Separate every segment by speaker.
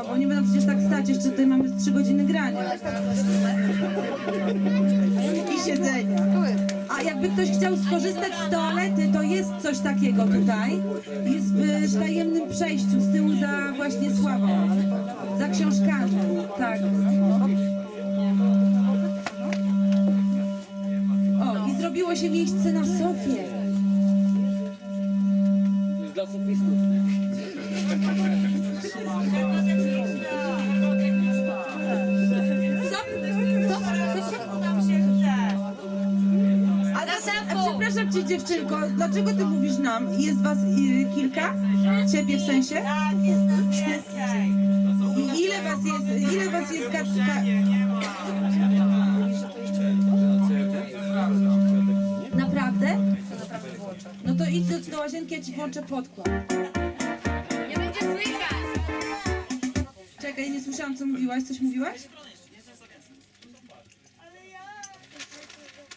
Speaker 1: zorganizować, no bo nie będą przecież tak stać, jeszcze tutaj mamy 3 godziny grania. I siedzenia. A jakby ktoś chciał skorzystać z toalety, to jest coś takiego tutaj. Jest w tajemnym przejściu, z tyłu za właśnie Sławą. Za książkami, tak. O, i zrobiło się miejsce na sofie.
Speaker 2: jest dla sofistów.
Speaker 1: Dziewczynko, dlaczego ty mówisz nam? Jest was y, kilka? Ciebie w sensie? I ile was jest, ile was jest ka, ka... Naprawdę? No to idź do, do łazienki, ja ci włączę podkład.
Speaker 3: Nie będzie słychać!
Speaker 1: Czekaj, nie słyszałam co mówiłaś, coś mówiłaś?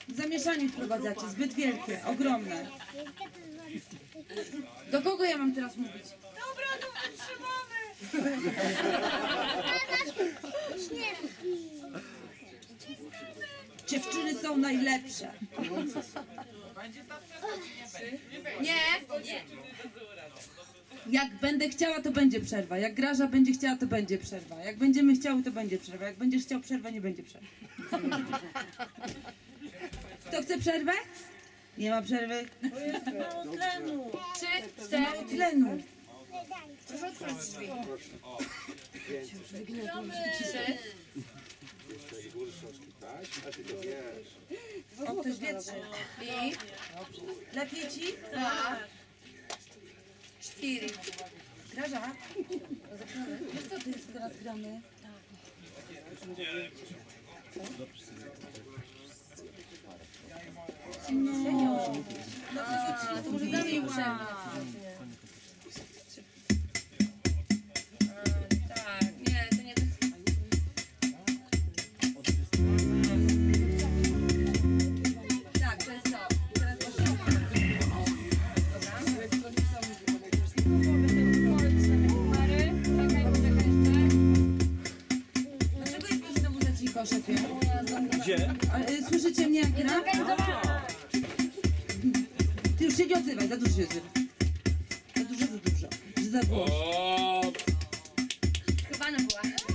Speaker 1: Zamieszanie wprowadzacie, zbyt wielkie, ogromne. Do kogo ja mam teraz mówić?
Speaker 3: Dobra, to wytrzymamy!
Speaker 1: Dziewczyny są najlepsze.
Speaker 3: Nie? Nie.
Speaker 1: Jak będę chciała, to będzie przerwa. Jak Graża będzie chciała, to będzie przerwa. Jak będziemy chciały, to będzie przerwa. Jak będziesz chciał przerwę, nie będzie przerwy. Kto chce przerwę? Nie ma przerwy.
Speaker 3: Trzy, cztery.
Speaker 1: Mało tlenu.
Speaker 3: Proszę otworzyć drzwi. Trzy.
Speaker 1: O, ktoś wietrzy.
Speaker 3: I
Speaker 1: Lepiej ci?
Speaker 3: dwa. Cztery.
Speaker 1: Graża? Wiesz co ty teraz gramy?
Speaker 3: A, to może damy im przerwę. Jest
Speaker 1: Dlaczego jest znowu za cicho, szefie?
Speaker 2: Gdzie?
Speaker 1: A, y, Słyszycie mnie jak gram? Ty się nie odzywaj, za dużo się odzywaj. Za dużo, za dużo. Że za głośno.
Speaker 3: Chyba była.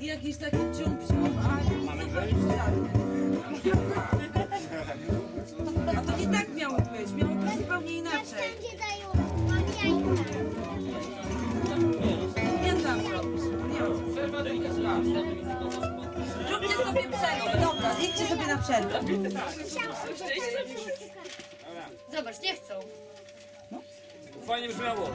Speaker 1: I jakiś taki ciąg, ciąg, a super przydatny. A to nie tak miało być, miało być zupełnie inaczej.
Speaker 4: Wszędzie dają mam jajka.
Speaker 1: Nie tam robisz, nie Róbcie sobie przerwę, dobra, idźcie sobie na przerwę.
Speaker 3: Zobacz, nie chcą.
Speaker 2: fajnie brzmiało.